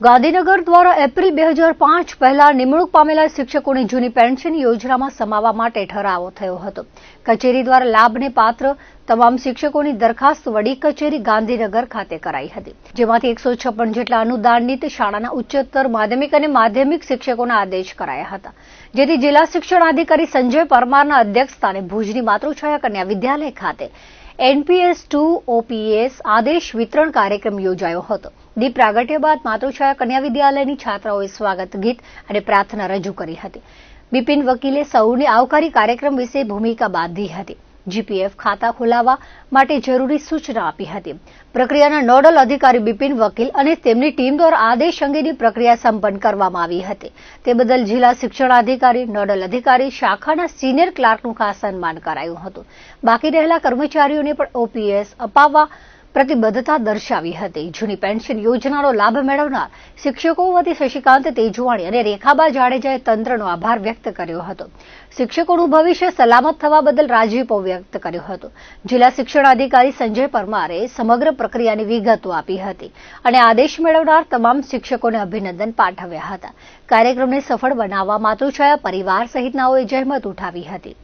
ગાંધીનગર દ્વારા એપ્રિલ બે હજાર પાંચ પહેલા નિમણૂક પામેલા શિક્ષકોની જૂની પેન્શન યોજનામાં સમાવવા માટે ઠરાવો થયો હતો. કચેરી દ્વારા લાભને પાત્ર તમામ શિક્ષકોની દરખાસ્ત વડી કચેરી ગાંધીનગર ખાતે કરાઈ હતી, જેમાંથી એકસો છપ્પન જેટલા અનુદાનિત શાળાના ઉચ્ચતર માધ્યમિક અને માધ્યમિક શિક્ષકોના આદેશ કરાયા હતા. જેથી જિલ્લા શિક્ષણાધિકારી સંજય પરમારના અધ્યક્ષસ્થાને ભુજની માતૃછાયા કન્યા વિદ્યાલય ખાતે એનપીએસ ટુ ઓપીએસ આદેશ વિતરણ કાર્યક્રમ યોજાયો હતો. દીપ પ્રાગટ્ય બાદ માતૃછાયા કન્યા વિદ્યાલયની છાત્રાઓએ સ્વાગત ગીત અને પ્રાર્થના રજૂ કરી હતી. બિપિન વકીલે સૌને આવકારી કાર્યક્રમ વિશે ભૂમિકા બાંધી હતી. જીપીએફ ખાતા ખોલાવવા માટે જરૂરી સૂચના આપી હતી. પ્રક્રિયાના નોડલ અધિકારી બિપિન વકીલ અને તેમની ટીમ દ્વારા આદેશ અંગેની પ્રક્રિયા સંપન્ન કરવામાં આવી હતી. તે બદલ જિલ્લા શિક્ષણાધિકારી, નોડલ અધિકારી, શાખાના સિનિયર ક્લાર્કનું ખાસ સન્માન કરાયું હતું. બાકી રહેલા કર્મચારીઓને પણ ઓપીએસ અપાવવા પ્રતિબદ્ધતા દર્શાવી હતી. જૂની પેન્શન યોજનાનો લાભ મેળવનાર શિક્ષકો વતી શશિકાંત તેજવાણી અને રેખાબા જાડેજાએ તંત્રનો આભાર વ્યક્ત કર્યો હતો. શિક્ષકોનું ભવિષ્ય સલામત થવા બદલ રાજીપો વ્યક્ત કર્યો હતો. જિલ્લા શિક્ષણાધિકારી સંજય પરમારે સમગ્ર પ્રક્રિયાની વિગતો આપી હતી અને આદેશ મેળવનાર તમામ શિક્ષકોને અભિનંદન પાઠવ્યા હતા. કાર્યક્રમને સફળ બનાવવા માતૃછાયા પરિવાર સહિતનાઓએ જહેમત ઉઠાવી હતી.